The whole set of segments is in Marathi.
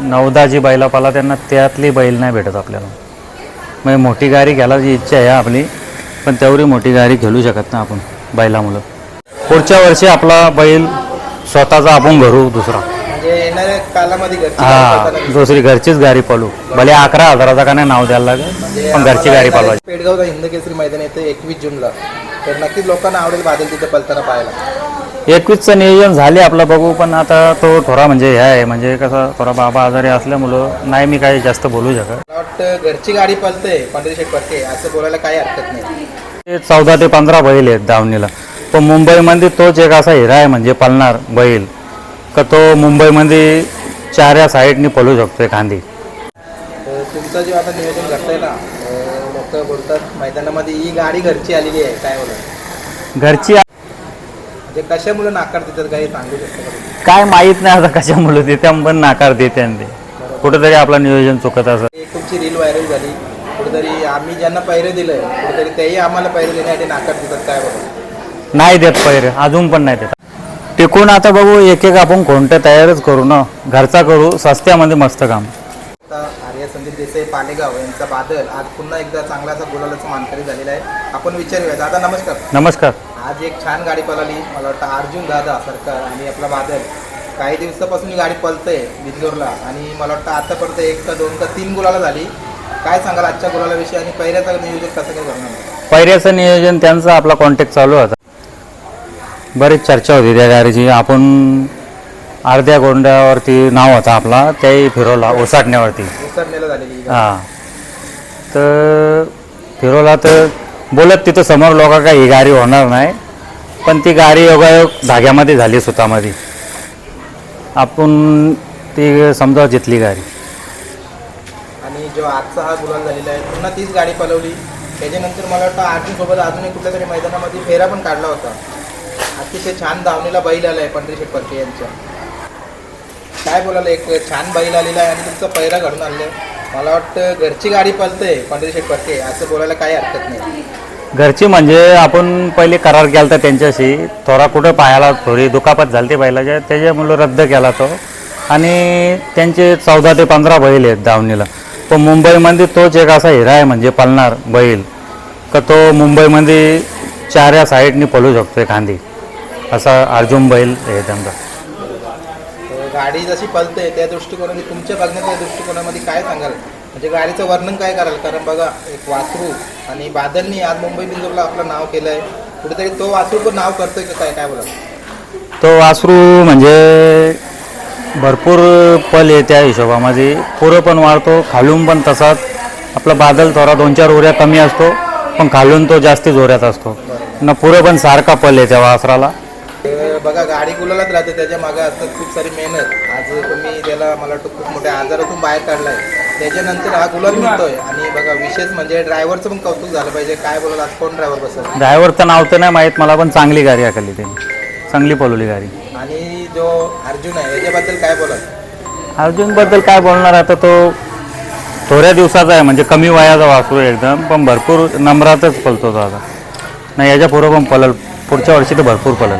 नवदा जी बैला पाला त्यांना त्यातली बैल नाही भेटत आपल्याला. म्हणजे मोठी गाडी घ्यायची इच्छा आहे आपली पण तेवढी मोठी गाडी खेळू शकत नाही आपण बैलामुळं. पुढच्या वर्षी आपला बैल स्वतःचा आपण घरू दुसरा. म्हणजे हा दुसरी घरचीच गाडी पळू. भले अकरा हजाराचा का नाही नाव द्यायला लागेल पण घरची गाडी पळवायची. पेडगावचा हिंद केसरी मैदान येतं एकवीस जूनला. तर नक्कीच लोकांना आवडेल बादल तिथे पलताना पाहायला. एकवीसचं नियोजन झाले आपलं बघू पण आता तो थोडा म्हणजे हे आहे म्हणजे कसं थोडा बाबा आजारी असल्यामुळं नाही मी काही जास्त बोलू शकत. मला वाटतं घरची गाडी पलते पंढरी शेठ पडते असं बोलायला काही हरकत नाही. ते चौदा ते पंधरा बैल आहेत दावणीला. पण मुंबईमध्ये तोच एक असा हिरा आहे म्हणजे पळणार बैल. का तो मुंबईमध्ये चार या साईडनी पळू शकतो एखादी तर तुमचं जे आता नियोजन घडतंय ना लोक बोलतात मैदानामध्ये ही गाडी घरची आलेली आहे काय बोलत घरची म्हणजे कशामुळे नाकार देतात काही सांगू शकतो का तुम्ही? काय माहीत नाही आता कशामुळे देते पण नाकार देते आणि ते. कुठेतरी आपलं नियोजन चुकत असं. एक तुमची रील व्हायरल झाली. कुठेतरी आम्ही ज्यांना पैरे दिलंय कुठेतरी तेही आम्हाला पैरे देण्यासाठी नाकार देतात काय बोलत नाही देत पैरे अजून पण नाही देत. टिकून आता बघू एक एक आपण कोणतं तयारच करू ना. घरचा करू सस्त्यामध्ये मस्त काम. आर्या संदीप देसाई पालेगाव यांचा बादल आज पुन्हा एकदा चांगला असा गुलालाचा मानकरी झालेला आहे. आपण विचारूया. दादा नमस्कार. नमस्कार. आज एक छान गाडी पळाली. मला वाटतं अर्जुन दादा सरकार आणि आपला बादल. काही दिवसापासून ही गाडी पळतंय बिंदोरला आणि मला वाटतं आतापर्यंत एक का दोन का तीन गुलाला झाली. काय सांगाल आजच्या गुलालाविषयी आणि पहिल्याचं नियोजन कसं काय करणार? पैऱ्याचं नियोजन त्यांचा आपला कॉन्टॅक्ट चालू होता. बरीच चर्चा होती त्या गाडीची. आपण अर्ध्या गोंड्यावरती नाव होता आपला. त्याही फिरवला ओसाटण्यावरती. विसरलेलं झालेली ही. तर फिरवला तर बोलत तिथं समोर लोक काय ही गाडी होणार नाही पण ती गाडी योगायोग धाग्यामध्ये झाली सुतामध्ये. आपण ती समजा जितली गाडी. आणि जो आजचा हा गुलाल झालेला आहे पुन्हा तीच गाडी पळवली त्याच्यानंतर मला वाटतं अर्जुन सोबत अजून एक कुठल्या तरी मैदानामध्ये फेरा पण काढला होता. अतिशय छान धावणीला बैल आलाय पंढरी शेठ परके यांच्या. काय बोलायला एक छान बैल आलेला आहे आणि तुमचा पैरा घडून आहे मला वाटतं घरची गाडी पळते पंधरा शेट परके असं बोलायला काही हरकत नाही. घरची म्हणजे आपण पहिले करार केला होता त्यांच्याशी. थोडा कुठं पायाला थोडी दुखापत झाली ती बैलाच्या त्याच्यामुळं रद्द केला तो. आणि त्यांचे चौदा ते पंधरा बैल आहेत दावणीला पण मुंबईमध्ये तोच एक असा हिरा आहे म्हणजे पळणार बैल. का तो मुंबईमध्ये चार या साईडनी पळू शकतो एखादी असा अर्जुन बैल आहे त्यांचा. गाडी जशी पलते त्या दृष्टिकोनाने तुमच्या बघण्याच्या दृष्टिकोनामध्ये काय सांगाल? म्हणजे गाडीचं वर्णन काय कराल? कारण बघा एक वासरू आणि बादलनी आज मुंबई बिंदूला आपलं नाव केलं आहे कुठेतरी तो वासरू पण नाव करतोय का काय? काय बोला तो वासरू म्हणजे भरपूर पल आहे त्या हिशोबामध्ये. पुरं पण वाढतो खालून पण तसाच. आपला बादल थोडा दोन चार उऱ्या कमी असतो पण खालून तो जास्ती जोऱ्यात असतो. ना पुरं पण सारखा पल आहे त्या वासराला. तर बघा गाडी गुलालाच राहते त्याच्यामागे असतात खूप सारी मेहनत. आज तुम्ही त्याला मला वाटतं खूप मोठ्या आजारातून बाहेर काढलाय त्याच्यानंतर हा गुलाल मिळतोय आणि बघा विशेष म्हणजे ड्रायव्हरचं पण कौतुक झालं पाहिजे. काय बोलत आज कोण ड्रायव्हर बसत ड्रायव्हरचं नाव तर नाही माहीत मला पण चांगली गाडी आखली त्यांनी चांगली पळवली गाडी. आणि जो अर्जुन आहे याच्याबद्दल काय बोलत अर्जुनबद्दल काय बोलणार आता तो थोड्या दिवसाचा आहे म्हणजे कमी वयाचा वासरू आहे एकदम पण भरपूर नंबरातच पळतो तो आता. नाही याच्या पुढं पण पळल पुढच्या वर्षी तर भरपूर पळल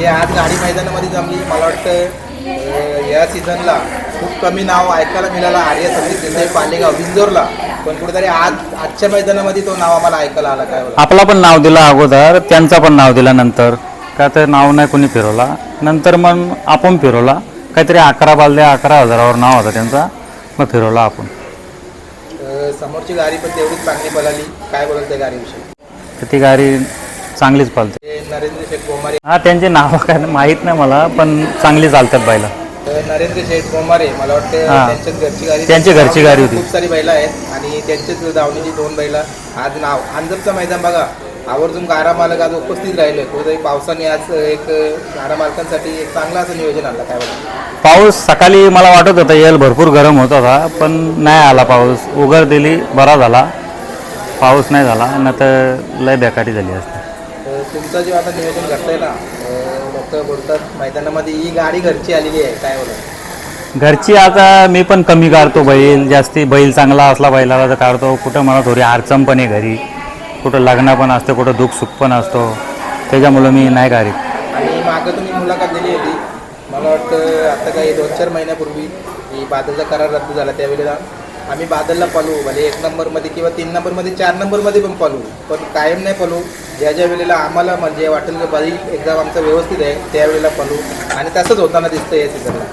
जे आज गाडी मैदानामध्ये जमली मला वाटतं या सीझनला खूप कमी नाव ऐकायला मिळालं. आर्य संदीप देसाई पालेगाव बिंजोरला पण कुठेतरी आज आजच्या मैदानामध्ये तो नाव आम्हाला ऐकायला आला. काय बोला आपला पण नाव दिला अगोदर त्यांचा पण नाव दिला नंतर. का तर नाव नाही कोणी फिरवला. नंतर मग आपण फिरवला. काहीतरी अकरा बालद्या अकरा हजारावर नाव होता त्यांचा. मग फिरवला आपण. अं, समोरची गाडी पण तेवढीच चांगली पळाली. काय बोलाल त्या गाडीविषयी? तर ती गाडी चांगलीच पालते नरेंद्र शेठ गोमारे हा त्यांची नावं काय माहीत नाही मला पण चांगली चालतात बायला तर नरेंद्र शेठ गोमारे मला वाटतं हा. त्यांच्याच घरची गाडी त्यांची घरची गाडी होती. खूप सारी बैला आहेत आणि त्यांचेच धावणीची दोन बैला. आज नाव अंजपचं मैदान बघा. आवर्जून गाडा मालक आज उपस्थित राहिले. कुठेतरी पावसाने आज एक गाडा मालकांसाठी एक चांगलं असं नियोजन आलं काय बोला पाऊस सकाळी मला वाटत होता येईल भरपूर गरम होत होता पण नाही आला पाऊस. उघड दिली बरा झाला. पाऊस नाही झाला न तर लय बेकारी झाली असते. तुमचं जे आता नियोजन घडतंय ना लोक बोलतात मैदानामध्ये ही गाडी घरची आलेली आहे काय बोला घरची आता मी पण कमी काढतो बैल जास्ती बैल चांगला असला बैलाला तर काढतो. कुठं मला थोडी अडचण पण आहे घरी. कुठं लग्न पण असतं कुठं दुःख सुख पण असतो. त्याच्यामुळं मी नाही काढीत आणि मागं तुम्ही मुलाखत दिली होती. मला वाटतं आता काही दोन चार महिन्यापूर्वी की बादलचा करार रद्द झाला त्यावेळेला आम्ही बादलला पळू भले एक नंबरमध्ये किंवा तीन नंबरमध्ये चार नंबरमध्ये पण पळू. पण कायम नाही पळू. ज्या ज्या वेळेला आम्हाला म्हणजे वाटेल की बैल एकदम आमचं व्यवस्थित आहे त्यावेळेला पळू. आणि तसंच होताना दिसतं या सीझनला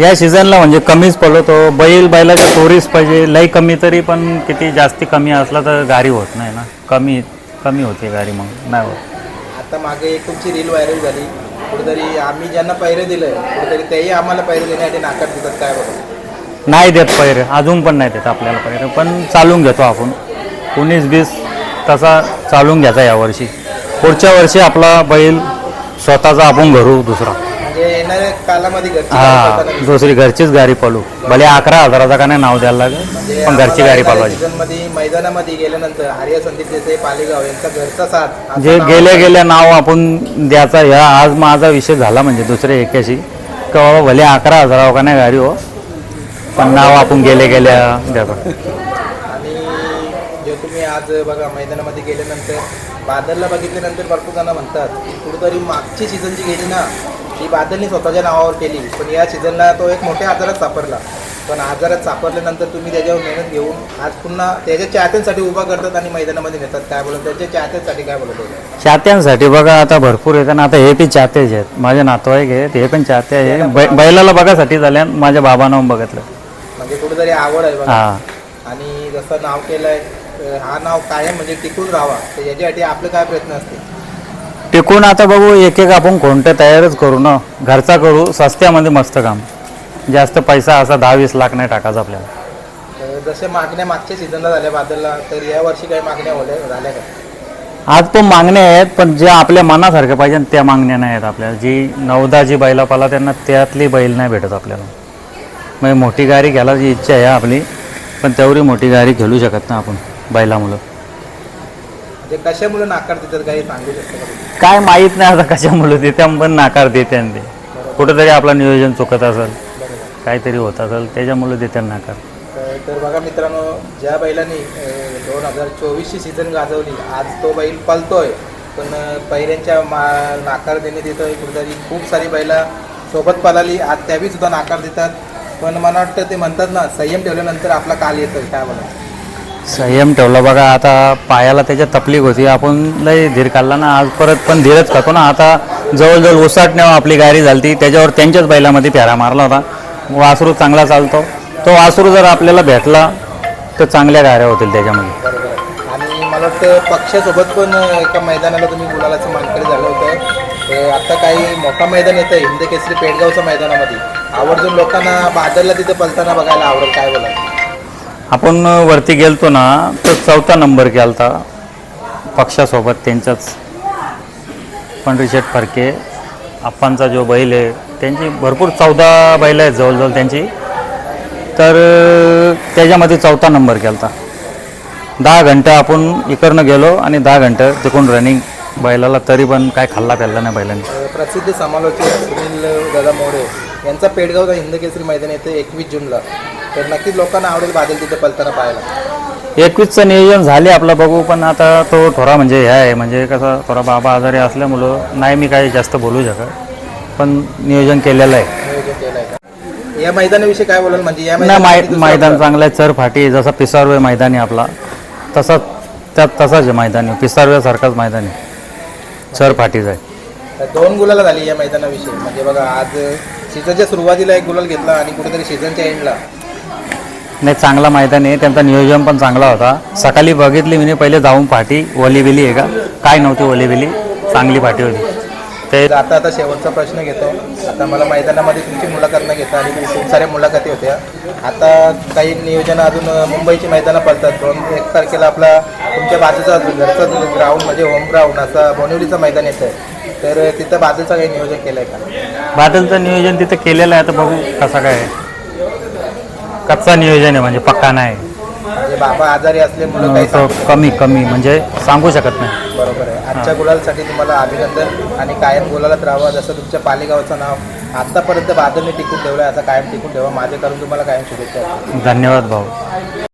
या सीझनला म्हणजे कमीच पळवतो बैल बैलाच्या तोरीच पाहिजे. लई कमी तरी पण किती जास्ती कमी असला तर गाडी होत नाही ना. कमी कमी होते गाडी मग. नाही होत. आता मागे एक तुमची रील व्हायरल झाली. कुठेतरी आम्ही ज्यांना पैरे दिलं कुठेतरी तेही आम्हाला पैरे देण्यासाठी नाकार देतात काय बघा? नाही देत पैरे. अजून पण नाही देत आपल्याला पैरे. पण चालून घेतो आपण. उन्नीस बीस तसा चालून घ्यायचा यावर्षी. पुढच्या वर्षी आपला बैल स्वतःचा आपण घरू दुसरा. म्हणजे हा. दुसरी घरचीच गाडी पळू. भले अकरा हजाराचा का नाही नाव द्यायला लागेल म्हणजे पण घरची गाडी पळवायची. सीझनमध्ये मैदानामध्ये गेल्यानंतर आर्य संदीप देसाई पालेगाव यांचा घरचा साथ असं जे गेल्या. गेल्या नाव आपण द्यायचा ह्या आज माझा विषय झाला म्हणजे दुसऱ्या एकाशी. का भले अकरा हजारावर का नाही गाडी हो पण नाव आपण गेले गेल्या द्यायचं. आज बघा मैदानामध्ये गेल्यानंतर बादलला बघितल्यानंतर भरपूर जण म्हणतात कुठेतरी मागची सीझन जी गेली ना ती बादलनी स्वतःच्या नावावर केली. पण या सीझनला तो एक मोठ्या आजारात सापडला. पण आजारात सापडल्यानंतर तुम्ही त्याच्यावर मेहनत घेऊन आज पुन्हा त्याच्या चाहत्यांसाठी उभा करतात आणि मैदानामध्ये नेतात. काय बोलत त्याच्या चाहत्यांसाठी काय बोलत होते चाहत्यांसाठी बघा आता भरपूर येतात. आता हे बी चाहतेच आहेत. माझे नातेवाईक आहेत. हे पण चाहते आहे. बैलाला बघासाठी झाल्या माझ्या बाबानं बघितलं. म्हणजे कुठेतरी आवड आहे बघा. आणि जसं नाव केलंय अं, हा नाव कायम म्हणजे टिकून राहावा. तर याच्यासाठी आपले काय प्रयत्न असतील? टिकून आता बघू एक एक आपण कोणतं तयारच करू ना. घरचा करू सस्त्यामध्ये मस्त काम. जास्त पैसा असा दहा वीस लाख नाही टाकायचा आपल्याला. तर जसे मागण्या मागच्या सीझनला झाल्या बादलला तर या वर्षी काही मागण्या होल्या झाल्या का? आज पण मागण्या आहेत पण ज्या आपल्या मनासारख्या पाहिजे त्या मागण्या नाही आहेत आपल्याला जी नवदा जी बैला पाला त्यांना त्यातली बैल नाही भेटत आपल्याला. म्हणजे मोठी गाडी घ्यायला जी इच्छा आहे आपली पण तेवढी मोठी गाडी खेळू शकत नाही आपण. बैलामुळं. म्हणजे कशामुळे नाकार देतात काही सांगू शकतो का तुम्ही? काय माहीत नाही आता कशामुळे ते त्या पण नाकार देते आणि ते. कुठंतरी आपलं नियोजन चुकत असेल बरोबर. काहीतरी होत असेल त्याच्यामुळे देते नाकार. तर- तर बघा मित्रांनो ज्या बैलांनी दोन हजार चोवीसची सीझन गाजवली आज तो बैल पलतोय पण अं, पहिल्यांच्या मा नाकार देण्यात येतोय कुठेतरी खूप सारी बैला सोबत पळाली. आज त्यावी सुद्धा नाकार देतात. पण मला वाटतं ते म्हणतात ना संयम ठेवल्यानंतर आपला काल येतोय काय म्हणा संयम ठेवला. बघा आता पायाला त्याच्या तकलीफ होती. आपण लय धीर काढला ना आज परत पण धीरच खातो ना. आता जवळजवळ उसाटण्यावर आपली गाडी झाली त्याच्यावर त्यांच्याच बैलामध्ये फेरा मारला होता. वासरू चांगला चालतो. तो वासरू जर आपल्याला भेटला तर चांगल्या गाड्या होतील त्याच्यामध्ये. आणि मला वाटतं पक्षासोबत पण एका मैदानाला तुम्ही गुलालाचं मानकरी झालं होतं. आता काही मोठा मैदान येतं हिंद केसरी पेडगावच्या मैदानामध्ये. आवर्जून लोकांना बादलला तिथे पलताना बघायला आवडेल. काय बोला आपण वरती गेलतो ना तर चौथा नंबर गेलता. पक्षासोबत त्यांच्याच. पंढरीशेठ फरके आप्पांचा जो बैल आहे त्यांची भरपूर चौदा बैल आहेत जवळजवळ त्यांची. तर त्याच्यामध्ये चौथा नंबर गेलता. दहा घंटे आपण इकडनं गेलो आणि दहा घंटे तिकडून रनिंग बैलाला तरी पण काय खाल्ला प्याला नाही बैलांनी. प्रसिद्ध समालोचक सुनील दादा मोरे. यांचा पेडगावचा हिंद केसरी मैदान येतं एकवीस जूनला. तर नक्कीच लोकांना आवडेल बादल तिथे पलताना पाहायला. एकवीसचं नियोजन झाले आपलं बघू पण आता तो थोडा म्हणजे हे आहे म्हणजे कसं थोडा बाबा आजारी असल्यामुळं नाही मी काही जास्त बोलू शकत पण नियोजन केलेलं आहे. नियोजन का? या मैदानाविषयी काय बोलाल? म्हणजे या नाही मै मैदान चांगलं आहे चर फाटी जसा पिसारवे मैदानी आपला तसाच त्यात तसाच आहे मैदानी पिसारव्यासारखाच मैदानी चर फाटीच आहे. दोन गुलाला झाली या मैदानाविषयी. म्हणजे बघा आज सीझनच्या सुरुवातीला एक गुलाल घेतला आणि कुठेतरी सीझनच्या एंडला नाही चांगला मैदान आहे. त्यांचा नियोजन पण चांगला होता. सकाळी बघितली मी पहिले जाऊन फाटी ओली बिली आहे का? काय नव्हती ओली बिली चांगली फाटी होती. ते आता आता शेवटचा प्रश्न घेतो. आता मला मैदानामध्ये तुमची मुलाखत न घेता आणि खूप साऱ्या मुलाखती होत्या. आता काही नियोजन अजून मुंबईची मैदानं पडतात. दोन एक तारखेला आपला तुमच्या बाजूचा घरचा ग्राउंड म्हणजे होम ग्राउंड असा बोनिवलीचं मैदान येतं तर तिथं बाजूचं काही नियोजन केलं आहे का? बादलचं नियोजन तिथं केलेलं आहे. आता बघू कसा काय आहे. कच्चा नियोजन आहे म्हणजे पक्का नाही. म्हणजे बाबा आजारी काही तो सांगू शकत कमी कमी म्हणजे सांगू शकत नाही. बरोबर आहे. आजच्या गुलालसाठी तुम्हाला अभिनंदन आणि कायम गुलालात राहावं. जसं तुमच्या पालेगावचं नाव आतापर्यंत बादलने टिकून ठेवलं आहे आता कायम टिकून ठेवा. माझ्याकडून तुम्हाला कायम शुभेच्छा धन्यवाद भाऊ.